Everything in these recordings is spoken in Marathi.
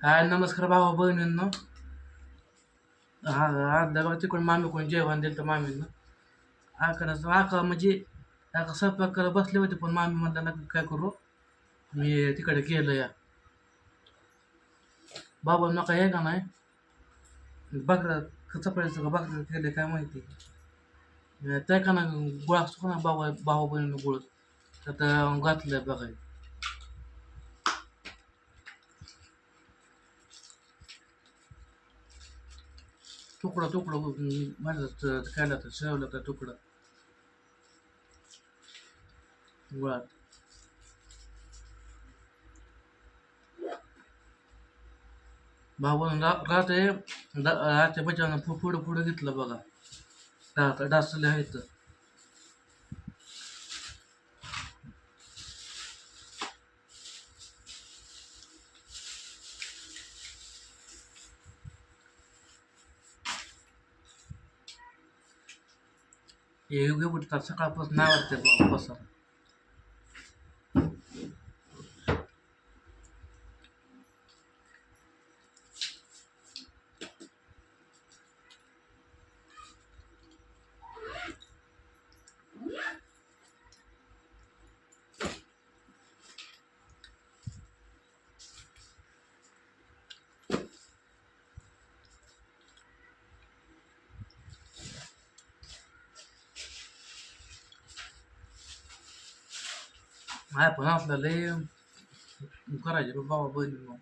हा नमस्कार भावा बहिणींनो. हा अर्धा बघा तिकडून मामी कोण जेवण दिलं तर मामीनं. आकडा आका म्हणजे आका स्वयंपाक करायला बसले होते पण मामी म्हणलं ना काय करू? मी तिकडे गेलो या. बाबा नका हे का नाही? बकरा चपळायचं का बकरा केलं काय माहिती? त्या का ना गोळा असतो ना बाबा भाऊ बहिणीनं गुळ. तर घातलं बघाय तुकडं तुकडं माझं खायला तर शेवलं तर तुकडं. गुळात. भाऊ राहते राहते बचावनं पुढं पुढं घेतलं बघा. राहत डासले आहेत. हे योग्य कुठे सकाळपासून नाही वाटते बाबा बसा नाही पण आपल्याला लय करायचे बाबा बहिणी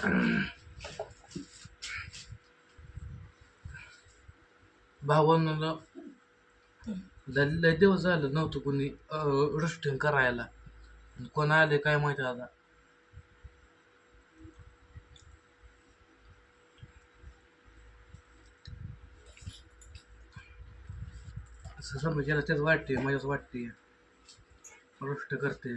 भावांना लय दिवस झालं नव्हतं कोणी रस्टिंग करायला. कोण आले काय माहिती आता. असं समजायला तेच वाटते मजाच वाटते रोष्ट करते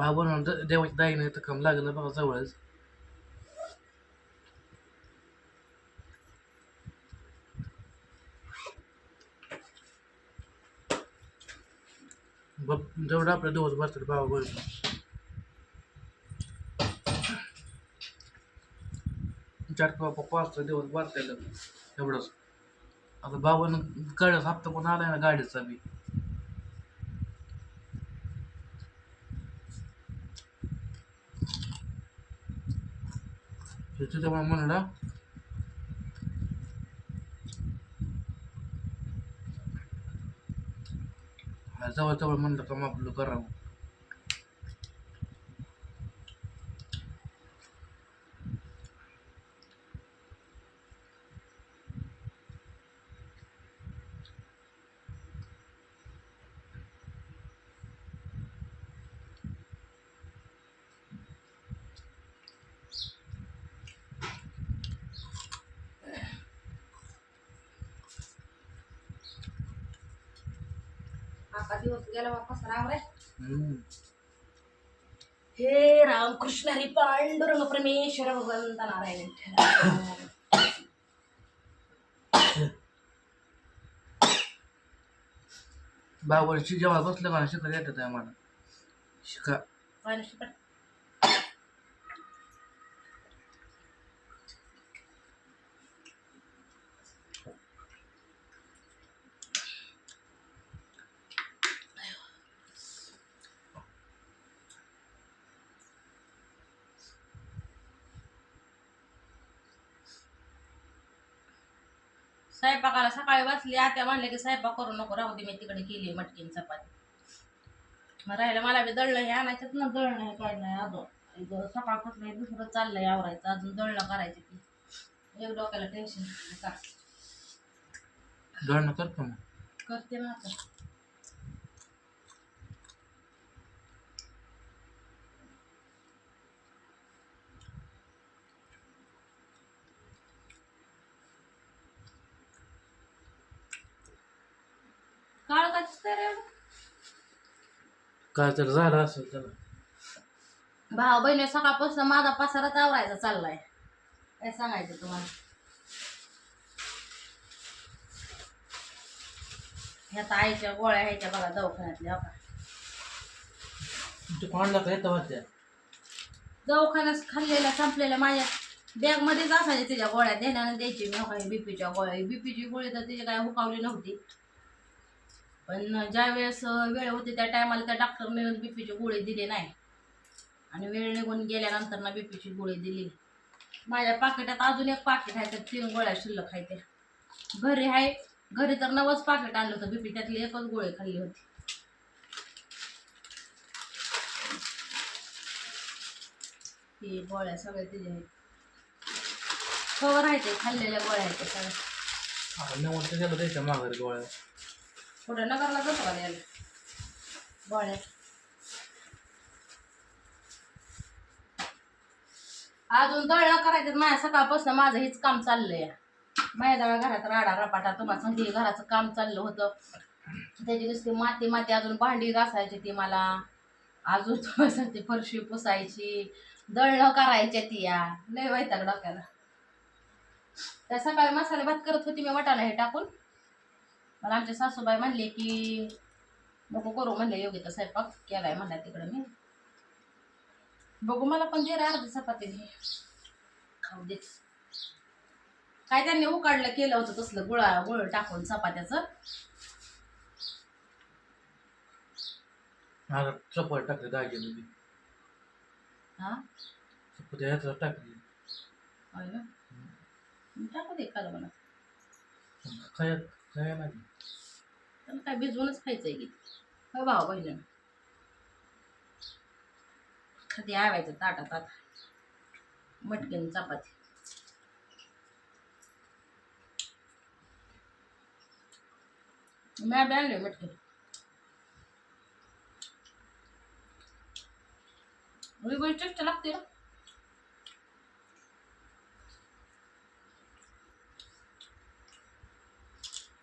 भाऊ बनवून देवाच्या दाईने तर कम लागलं बघा जवळच. बघ जेवढं आपल्या दिवस भरतात बाबा बरोबर चार किंवा पाच दिवस भरतेलं एवढंच. आता बाबानं कळस हप्ता पण आलाय ना गाडीचा बी. त्याच्यामुळे म्हणला जवळ जवळ म्हणलं का मग आपलं करावं. अख्खा दिवस गेला बाप्पा राम रे. हे राम कृष्ण हरी पांडुरंग परमेश्वर भगवंत नारायण. बाबाची जेव्हा बसलं मला शिकायला येतात मला शिका शिकट? स्वयंपाकाला सकाळी बसली आत्या म्हणले की स्वयंपाक करू नको राहू दे मी तिकडे केली मटकीन चपाती. मग राहिलं मला बी दळलं हे आणायचं ना दळणं नाही काय नाही अजून. सकाळपासून हे दुसरं चाललंय आवरायचं अजून दळणं करायचं की एक डोक्याला टेन्शन का? दळणं करतो मग करते ना आता. काळ का दिसतंय रे एवढं? काय तर झालं असेल त्याला. भाऊ बहिणी सकाळपासून माझा पसाराच आवरायचा चाललाय. काय सांगायचं तुम्हाला? ह्या तर आईच्या गोळ्या ह्याच्या बघा दवाखान्यातल्या हो का? तुमच्या कोणाला काय येतं दवाखान्यात खाल्लेल्या संपलेल्या माझ्या बॅग मध्येच असायच्या तिच्या गोळ्या देण्याने द्यायची मी काही बीपीच्या गोळ्या. बीपीची गोळी तर तिची काय हुकावली नव्हती. पण ज्या वेळेस वेळ होती त्या टायमाला त्या डॉक्टरने बीपीची गोळे दिले नाही. आणि वेळ निघून गेल्यानंतर ना बीपीची गोळी दिली. माझ्या पाकिटात अजून एक पाकिट आहे तर तीन गोळ्या शिल्लक आहे त्या. घरी आहे घरी तर नवच पाकिट आणलं होतं बीपी त्यातली एकच गोळी खाल्ली होती. ती गोळ्या सगळ्या तिच्या आहेत. कवर आहे ते खाल्लेल्या गोळ्या आहेत सगळ्या. आपण माघारी गोळ्या. कुठं नगरला जातो का द्यायला गोळ्या अजून दळणं करायचं माझ्या सकाळपासून माझं हेच काम चाललंय. माझ्या दव्या घरात राडा रपाटा तुम्हाला सांगते घराचं काम चाललं होतं. त्याची नुसती माती माती अजून भांडी घासायची ती मला. अजून तुम्हाला सांगते फरशी पुसायची. दळणं करायच्या ती या लय वैताग डोक्याला. त्या सकाळी मसाले भात करत होती मी वाटाणा हे टाकून. मला आमच्या सासूबाई म्हणले की नको करू म्हणले योग्य स्वयंपाक केलाय म्हणला तिकडं मी. बघू मला पण दे अर्धी चपाती. खाऊ दे. काय त्यांनी उकाडलं केलं होतं तसलं गुळा गुळ टाकून चपात्याचं. चपाती टाकली दागिने हा? चपाती ह्याचं टाकली. टाकू दे खालं मला काय काय नाही. त्याला काय भिजवूनच आहे की? हो भाऊ बहिण. कधी आवायचं ताटा ताटा मटकीन चपाती. मॅ आणले मटकी. वेगळी टेस्ट लागते.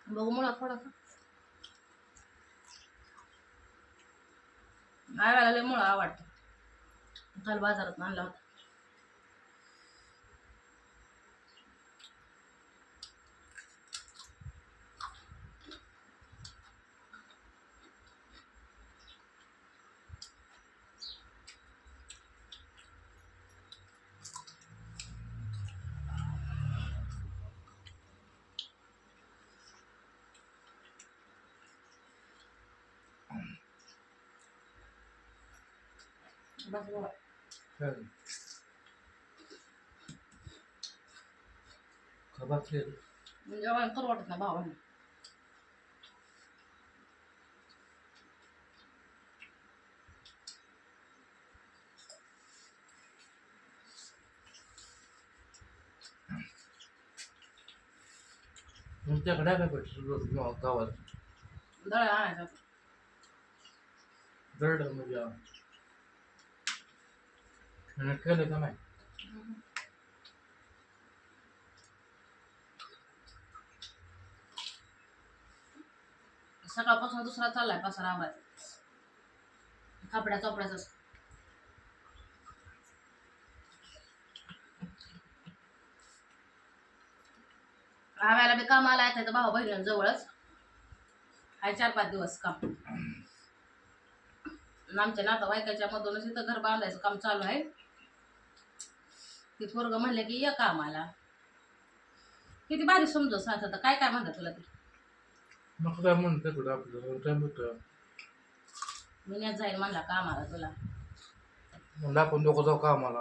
बघू मला थोडासा. आवायला लय मुळा आवडतो. काल बाजारात आणला होता. 吃不着了。是。可不吃的。你昨晚吃了多少？你昨天吃了？不吃肉，怎么搞的？吃了俩小时。哪儿的？没吃。काय सकाळपासून दुसरा चाललाय पसरा आवाज. कपड्या चोपड्याचा आम्हाला बी कामाला येत तर भाऊ बहिणींजवळच आहे चार पाच दिवस काम. आमच्या नातेवाईकाच्या मधूनच इथं घर बांधायचं काम चालू आहे. ते पोरग म्हणले की ये कामाला. किती भारी समजू सांगत काय काय म्हणतात तुला ते? मग काय म्हणते तुला आपलं? काय म्हणतं? मी जाईल म्हणला कामाला तुला. म्हणलं आपण दोघं जाऊ का आम्हाला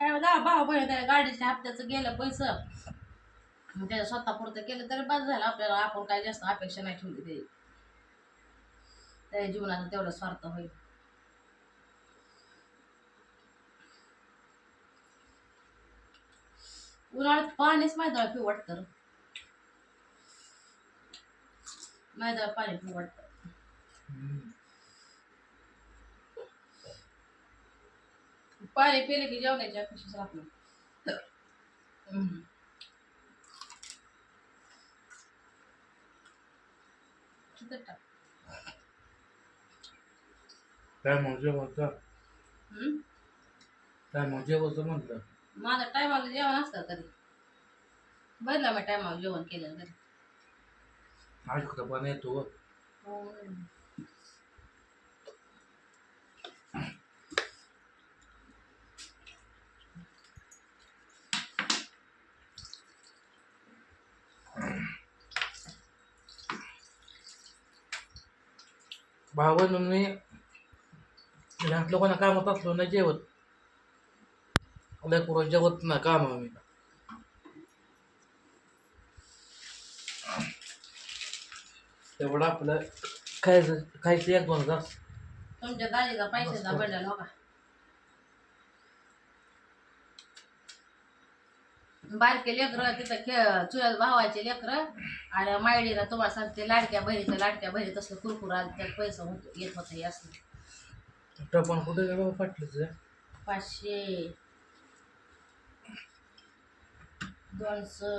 काय बघा भाऊ बहीण त्या गाडीच्या हप्त्याचं गेलं पैसे. मग स्वतः पुरतं केलं तरी बस झालं आपल्याला आपण काय जास्त अपेक्षा नाही ठेवली ते त्या जीवनाचा तेवढं स्वार्थ होईल. उन्हाळ्यात पाणीच मैदाळ पिऊ वाटतं मैदाळ पाणी पिऊ वाटतं. पाणी पिले की जेवणाची अपेक्षाच राहत नाही? काय जेवणचं हम्म? काय मग जेवणचं म्हटलं? माझा टायमाला जेवण असतं तरी बरं मी टायमाला जेवण केलं कधी? कुठं पण येतो भावन मी घरातलं लोकांना कामात असलो नाही जेवत. जेवत नाही काम मी तेवढं आपलं खायचं खायचं एक दोन तास तुमच्या दाजीचा पैशाचा बंडल हो का बारके लेकरं तिथं खेळ चुलत भावाचे लेकरं आणि मायडीला तुम्हाला सांगते लाडक्या बहिणीचं लाडक्या बहिणी तसलं कुरकुर आलं त्यात पैसा होत येत होतं हे असलं टपण कुठे गेलो पाचशे. दोनशे.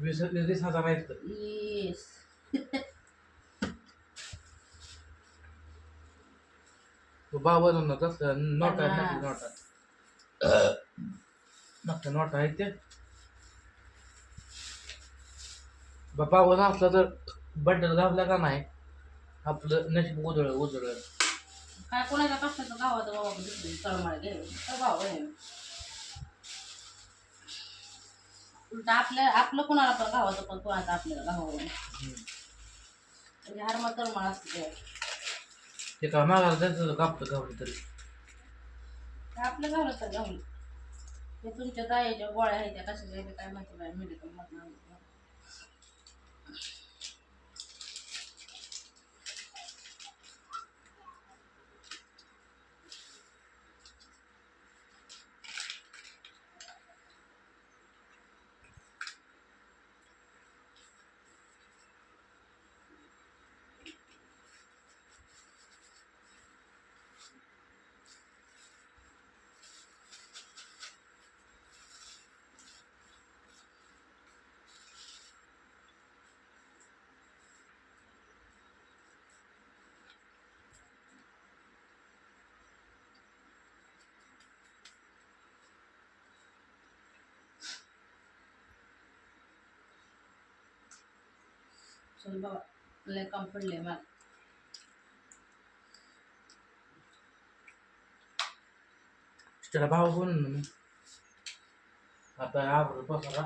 वीस वीस हजार आहेत वीस. तो नोट आहे. नोट. आहे नोट आहे ते असलं तर बंडल घातला का नाही? आपलं नशीब उजळ उजळ काय कोणाच्या कष्टाचं गावात बाबा तळमाळ भाव आहे. उलट आपलं आपलं कोणाला पण गावाचं पण कोणाचं आपल्याला गावावर म्हणजे हरमा तळमाळ असते ते. ते का मागायला जायचं कापतं गावलं तरी. आपलं गावलं तर गावलं. ते तुमच्या दायाच्या गोळ्या आहेत त्या कशाच्या आहेत ते काय माहिती नाही मेडिकल मधून चल बाबा लय काम पडले मला त्याला भाव बोलून ना आता आवड पसारा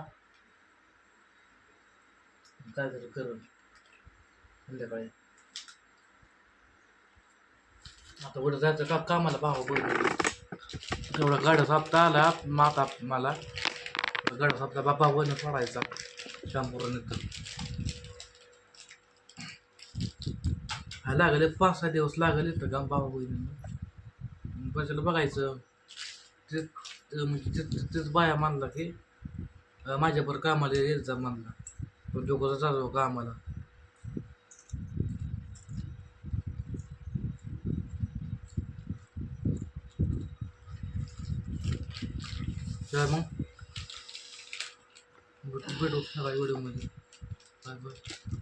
काय तरी करून संध्याकाळी आता उद्या जायचं का कामाला भाव बोलून तेवढा गाड्या हप्ता आला माता मला गाड्या हप्ता बाबा वन पडायचा शांपूर नंतर लागले पाच सहा दिवस लागले तर गाम बाबा बहिणी पैशाला बघायचं? ते म्हणजे तेच बाया मानला की अं, माझ्याबरोबर कामाला यायचा मानला पण दोघं जातो कामाला. तर मग. भेटू सकाळी व्हिडिओमध्ये बाय बाय.